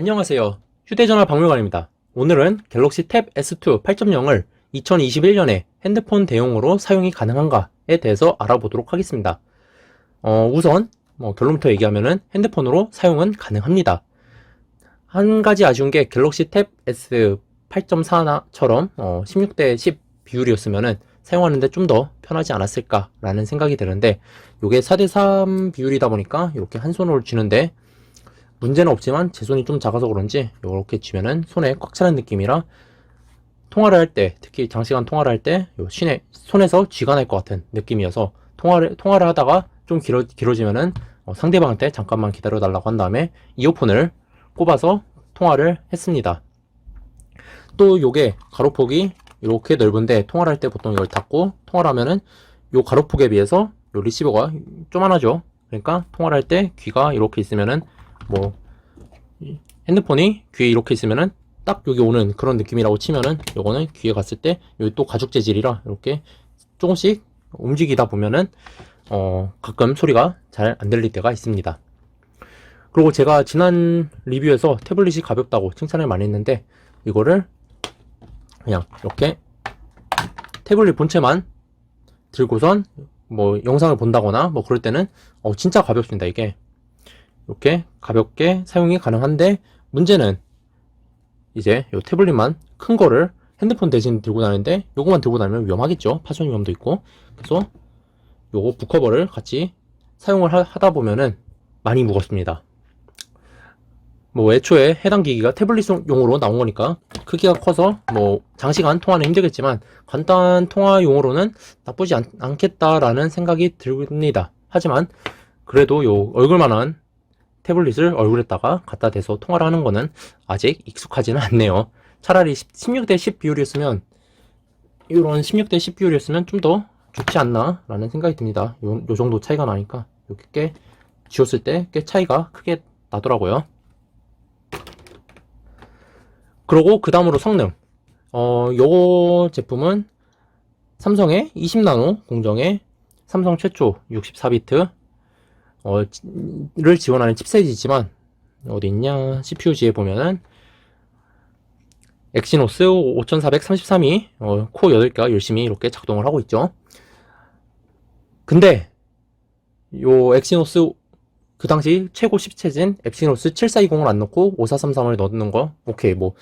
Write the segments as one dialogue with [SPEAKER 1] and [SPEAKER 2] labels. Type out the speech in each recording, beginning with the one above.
[SPEAKER 1] 안녕하세요. 휴대전화 박물관입니다. 오늘은 갤럭시 탭 S2 8.0을 2021년에 핸드폰 대용으로 사용이 가능한가에 대해서 알아보도록 하겠습니다. 어, 우선 뭐 결론부터 얘기하면은 핸드폰으로 사용은 가능합니다. 한 가지 아쉬운 게 갤럭시 탭 S 8.4처럼 16대 10 비율이었으면은 사용하는데 좀 더 편하지 않았을까라는 생각이 드는데 이게 4대 3 비율이다 보니까 이렇게 한 손으로 쥐는데 문제는 없지만 제 손이 좀 작아서 그런지 이렇게 쥐면은 손에 꽉 차는 느낌이라 통화를 할 때 특히 장시간 통화를 할때 손에 손에서 쥐가 날 것 같은 느낌이어서 통화를 통화를 하다가 좀 길어 길어지면은 어, 상대방한테 잠깐만 기다려 달라고 한 다음에 이어폰을 꼽아서 통화를 했습니다. 또 요게 가로폭이 이렇게 넓은데 통화를 할 때 보통 이걸 닫고 통화를 하면은 요 가로폭에 비해서 요 리시버가 쪼만하죠. 그러니까 통화를 할 때 귀가 이렇게 있으면은 뭐 핸드폰이 귀에 이렇게 있으면은 딱 여기 오는 그런 느낌이라고 치면은 요거는 귀에 갔을 때 여기 또 가죽 재질이라 이렇게 조금씩 움직이다 보면은 어 가끔 소리가 잘 안 들릴 때가 있습니다. 그리고 제가 지난 리뷰에서 태블릿이 가볍다고 칭찬을 많이 했는데 이거를 그냥 이렇게 태블릿 본체만 들고선 뭐 영상을 본다거나 뭐 그럴 때는 어 진짜 가볍습니다 이게 이렇게 가볍게 사용이 가능한데 문제는 이제 이 태블릿만 큰 거를 핸드폰 대신 들고 다니는데 요거만 들고 다니면 위험하겠죠. 파손 위험도 있고. 그래서 요거 북커버를 같이 사용을 하, 하다 보면은 많이 무겁습니다. 뭐 애초에 해당 기기가 태블릿용으로 나온 거니까 크기가 커서 뭐 장시간 통화는 힘들겠지만 간단 통화용으로는 나쁘지 않, 않겠다라는 생각이 듭니다. 하지만 그래도 요 얼굴만한 태블릿을 얼굴에다가 갖다 대서 통화를 하는 거는 아직 익숙하지는 않네요. 차라리 16대 10 비율이었으면 이런 16대 10 비율이었으면 좀 더 좋지 않나 라는 생각이 듭니다. 요, 요 정도 차이가 나니까 이렇게 꽤 지웠을 때 꽤 차이가 크게 나더라고요. 그리고 그 다음으로 성능 어, 요 제품은 삼성의 20나노 공정의 삼성 최초 64비트 어, 를 지원하는 칩셋이지만 어디 있냐 CPU지에 보면은 엑시노스 5433이 어, 코어 8개가 열심히 이렇게 작동을 하고 있죠. 근데 요 엑시노스 그 당시 최고 칩셋인 엑시노스 7420을 안 넣고 5433을 넣는 거 오케이 뭐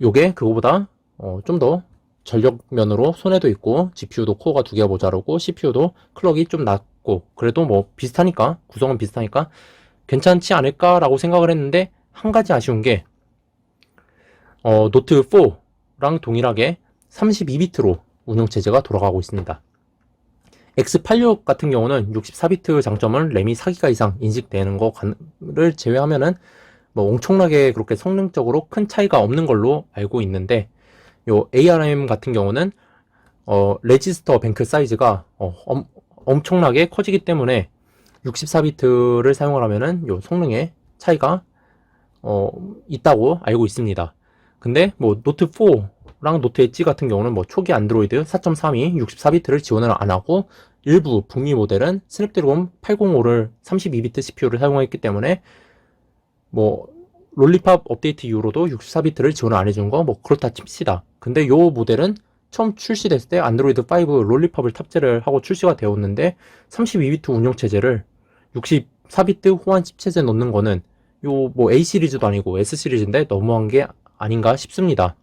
[SPEAKER 1] 요게 그거보다 어, 좀 더 전력면으로 손해도 있고 GPU도 코어가 두 개가 모자르고 CPU도 클럭이 좀 낮 고 그래도 뭐 비슷하니까 구성은 비슷하니까 괜찮지 않을까라고 생각을 했는데 한 가지 아쉬운 게 어, 노트 4랑 동일하게 32비트로 운영 체제가 돌아가고 있습니다. X86 같은 경우는 64비트 장점은 램이 4기가 이상 인식되는 거를 제외하면은 뭐 엄청나게 그렇게 성능적으로 큰 차이가 없는 걸로 알고 있는데 요 ARM 같은 경우는 어, 레지스터 뱅크 사이즈가 어, 엄, 엄청나게 커지기 때문에 64비트를 사용을 하면은 요 성능의 차이가 어, 있다고 알고 있습니다. 근데 뭐 노트 4랑 노트 엣지 같은 경우는 뭐 초기 안드로이드 4.3이 64비트를 지원을 안 하고 일부 북미 모델은 스냅드래곤 805를 32비트 CPU를 사용했기 때문에 뭐 롤리팝 업데이트 이후로도 64비트를 지원 안 해준 거 뭐 그렇다 칩시다. 근데 요 모델은 처음 출시됐을 때 안드로이드 5 롤리팝을 탑재를 하고 출시가 되었는데 32비트 운영 체제를 64비트 호환 칩셋에 넣는 거는 요 뭐 A 시리즈도 아니고 S 시리즈인데 너무한 게 아닌가 싶습니다.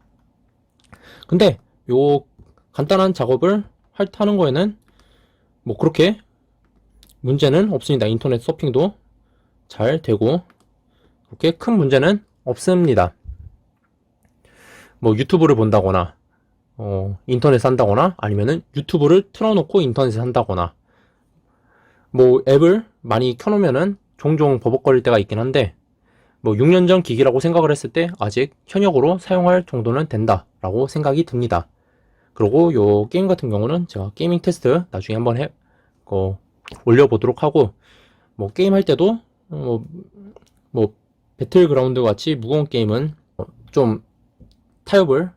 [SPEAKER 1] 근데 요 간단한 작업을 할 하는 거에는 뭐 그렇게 문제는 없습니다. 인터넷 서핑도 잘 되고 그렇게 큰 문제는 없습니다. 뭐 유튜브를 본다거나 어, 인터넷 한다거나 아니면은 유튜브를 틀어놓고 인터넷에 한다거나 뭐 앱을 많이 켜놓으면은 종종 버벅거릴 때가 있긴 한데 뭐 6년 전 기기라고 생각을 했을 때 아직 현역으로 사용할 정도는 된다라고 생각이 듭니다. 그리고 요 게임 같은 경우는 제가 게이밍 테스트 나중에 한번 해, 어, 올려보도록 하고 뭐 게임 할 때도 뭐, 뭐 배틀그라운드 같이 무거운 게임은 좀 타협을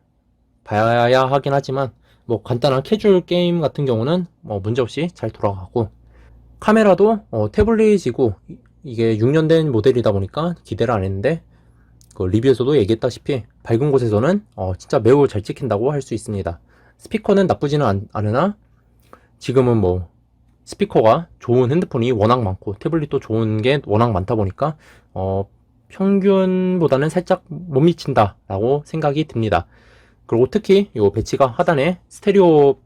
[SPEAKER 1] 봐야 하긴 하지만 뭐 간단한 캐주얼 게임 같은 경우는 뭐 문제없이 잘 돌아가고 카메라도 어, 태블릿이고 이게 6년 된 모델이다 보니까 기대를 안 했는데 그 리뷰에서도 얘기했다시피 밝은 곳에서는 어, 진짜 매우 잘 찍힌다고 할 수 있습니다. 스피커는 나쁘지는 않, 않으나 지금은 뭐 스피커가 좋은 핸드폰이 워낙 많고 태블릿도 좋은 게 워낙 많다 보니까 어, 평균보다는 살짝 못 미친다라고 생각이 듭니다. 그리고 특히 이 배치가 하단에 스테레오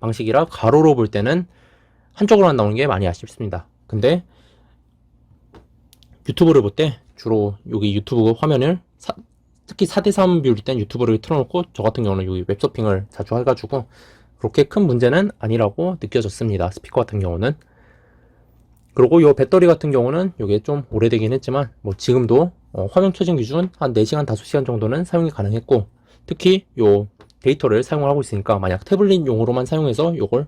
[SPEAKER 1] 방식이라 가로로 볼 때는 한쪽으로만 나오는 게 많이 아쉽습니다. 근데 유튜브를 볼 때 주로 여기 유튜브 화면을 사- 특히 4대3 비율일 땐 유튜브를 틀어놓고 저 같은 경우는 여기 웹서핑을 자주 해가지고 그렇게 큰 문제는 아니라고 느껴졌습니다. 스피커 같은 경우는. 그리고 이 배터리 같은 경우는 이게 좀 오래되긴 했지만 뭐 지금도 어, 화면 켜진 기준 한 4시간 5시간 정도는 사용이 가능했고 특히 요 데이터를 사용을 하고 있으니까 만약 태블릿 용으로만 사용해서 요걸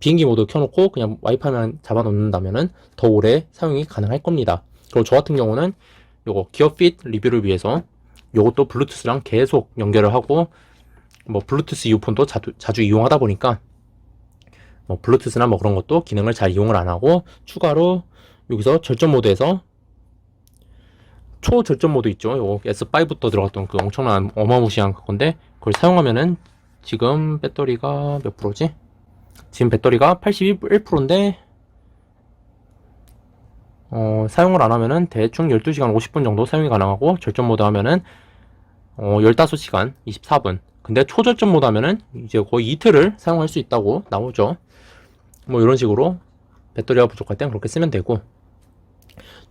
[SPEAKER 1] 비행기 모드 켜놓고 그냥 와이파이만 잡아 놓는다면은 더 오래 사용이 가능할 겁니다. 그리고 저 같은 경우는 요거 기어핏 리뷰를 위해서 요것도 블루투스랑 계속 연결을 하고 뭐 블루투스 이어폰도 자주, 자주 이용하다 보니까 뭐 블루투스나 뭐 그런 것도 기능을 잘 이용을 안 하고 추가로 여기서 절전 모드에서 초절전 모드 있죠. 요거 S5부터 들어갔던 그 엄청난 어마무시한 그건데 그걸 사용하면은 지금 배터리가 몇 프로지? 지금 배터리가 81%인데 어, 사용을 안 하면은 대충 12시간 50분 정도 사용이 가능하고 절전 모드 하면은 어, 15시간 24분. 근데 초절전 모드 하면은 이제 거의 이틀을 사용할 수 있다고 나오죠. 뭐 이런 식으로 배터리가 부족할 땐 그렇게 쓰면 되고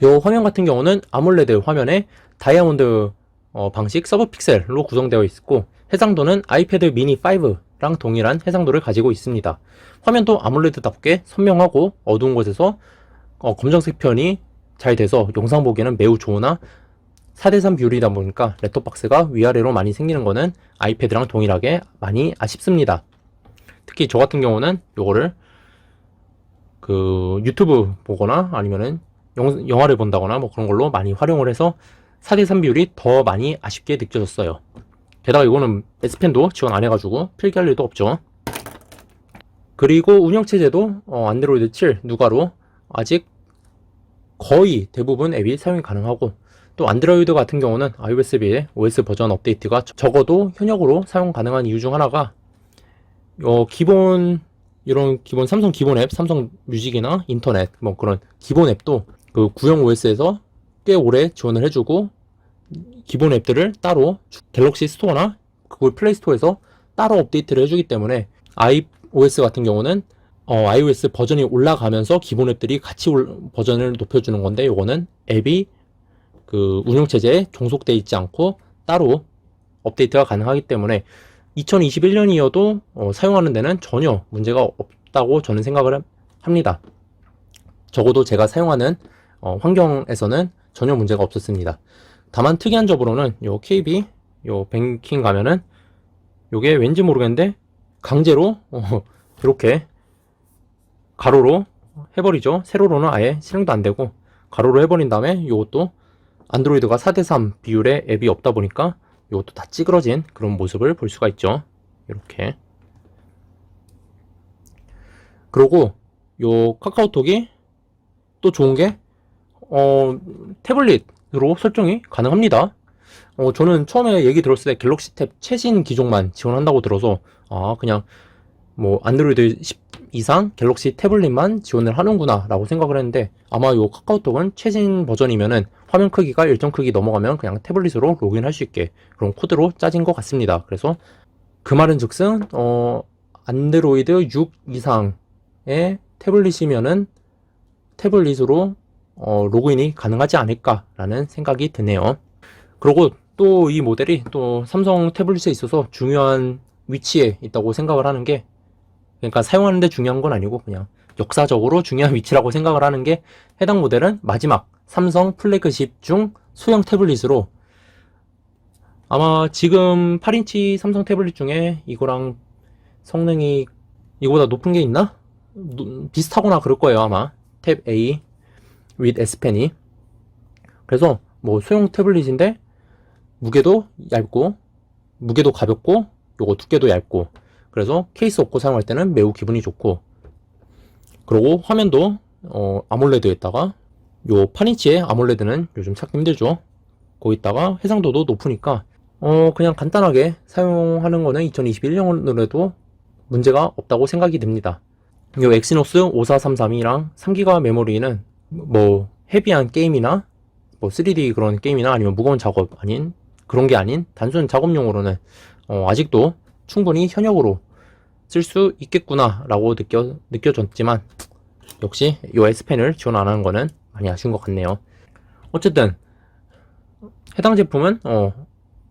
[SPEAKER 1] 요 화면 같은 경우는 아몰레드 화면에 다이아몬드 어, 방식 서브 픽셀로 구성되어 있고 해상도는 아이패드 미니 5랑 동일한 해상도를 가지고 있습니다. 화면도 아몰레드답게 선명하고 어두운 곳에서 어, 검정색 편이 잘 돼서 영상 보기에는 매우 좋으나 4대3 비율이다 보니까 랩톱박스가 위아래로 많이 생기는 거는 아이패드랑 동일하게 많이 아쉽습니다. 특히 저 같은 경우는 요거를 그 유튜브 보거나 아니면은 영, 영화를 본다거나 뭐 그런 걸로 많이 활용을 해서 4대3 비율이 더 많이 아쉽게 느껴졌어요. 게다가 이거는 S펜도 지원 안 해가지고 필기할 일도 없죠. 그리고 운영체제도 어, 안드로이드 7 누가로 아직 거의 대부분 앱이 사용이 가능하고 또 안드로이드 같은 경우는 iOS의 OS 버전 업데이트가 적어도 현역으로 사용 가능한 이유 중 하나가 어, 기본 이런 기본 삼성 기본 앱, 삼성 뮤직이나 인터넷 뭐 그런 기본 앱도 그 구형 OS에서 꽤 오래 지원을 해주고 기본 앱들을 따로 갤럭시 스토어나 구글 플레이 스토어에서 따로 업데이트를 해주기 때문에 iOS 같은 경우는 어, iOS 버전이 올라가면서 기본 앱들이 같이 올- 버전을 높여주는 건데 요거는 앱이 그 운영체제에 종속돼 있지 않고 따로 업데이트가 가능하기 때문에 2021년이어도 사용하는 데는 전혀 문제가 없다고 저는 생각을 합니다. 적어도 제가 사용하는 어, 환경에서는 전혀 문제가 없었습니다. 다만 특이한 점으로는 요 KB 요 뱅킹 가면은 요게 왠지 모르겠는데 강제로 어, 이렇게 가로로 해버리죠. 세로로는 아예 실행도 안 되고 가로로 해버린 다음에 이것도 안드로이드가 4대3 비율의 앱이 없다 보니까 이것도 다 찌그러진 그런 모습을 볼 수가 있죠. 이렇게. 그리고 요 카카오톡이 또 좋은 게 어, 태블릿으로 설정이 가능합니다. 어, 저는 처음에 얘기 들었을 때 갤럭시 탭 최신 기종만 지원한다고 들어서 아 그냥 뭐 안드로이드 10 이상 갤럭시 태블릿만 지원을 하는구나 라고 생각을 했는데 아마 요 카카오톡은 최신 버전이면은 화면 크기가 일정 크기 넘어가면 그냥 태블릿으로 로그인할 수 있게 그런 코드로 짜진 것 같습니다. 그래서 그 말은 즉슨 어 안드로이드 6 이상의 태블릿이면은 태블릿으로 어, 로그인이 가능하지 않을까라는 생각이 드네요. 그리고 또 이 모델이 또 삼성 태블릿에 있어서 중요한 위치에 있다고 생각을 하는 게 그러니까 사용하는데 중요한 건 아니고 그냥 역사적으로 중요한 위치라고 생각을 하는 게 해당 모델은 마지막 삼성 플래그십 중 소형 태블릿으로 아마 지금 8인치 삼성 태블릿 중에 이거랑 성능이 이거보다 높은 게 있나? 노- 비슷하거나 그럴 거예요 아마 탭 A with S펜이. 그래서 뭐 소형 태블릿인데 무게도 얇고 무게도 가볍고 요거 두께도 얇고 그래서 케이스 없고 사용할 때는 매우 기분이 좋고. 그리고 화면도 어, 아몰레드에다가 요 8인치의 아몰레드는 요즘 찾기 힘들죠. 거기다가 해상도도 높으니까 어 그냥 간단하게 사용하는 거는 2021년으로도 문제가 없다고 생각이 듭니다. 이 엑시노스 5433이랑 3기가 메모리는 뭐 헤비한 게임이나 뭐 3D 그런 게임이나 아니면 무거운 작업 아닌 그런 게 아닌 단순 작업용으로는 어, 아직도 충분히 현역으로 쓸 수 있겠구나라고 느껴 느껴졌지만 역시 이 S펜을 지원 안 하는 거는 많이 아쉬운 것 같네요. 어쨌든 해당 제품은 어,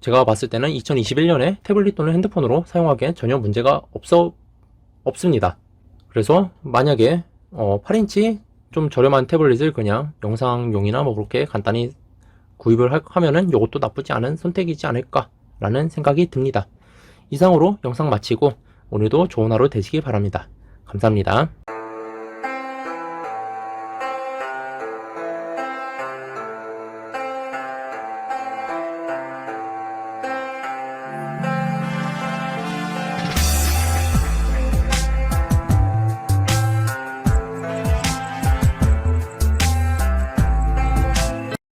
[SPEAKER 1] 제가 봤을 때는 2021년에 태블릿 또는 핸드폰으로 사용하기엔 전혀 문제가 없어 없습니다. 그래서 만약에 어, 8인치 좀 저렴한 태블릿을 그냥 영상용이나 뭐 그렇게 간단히 구입을 할- 하면은 이것도 나쁘지 않은 선택이지 않을까라는 생각이 듭니다. 이상으로 영상 마치고 오늘도 좋은 하루 되시기 바랍니다. 감사합니다.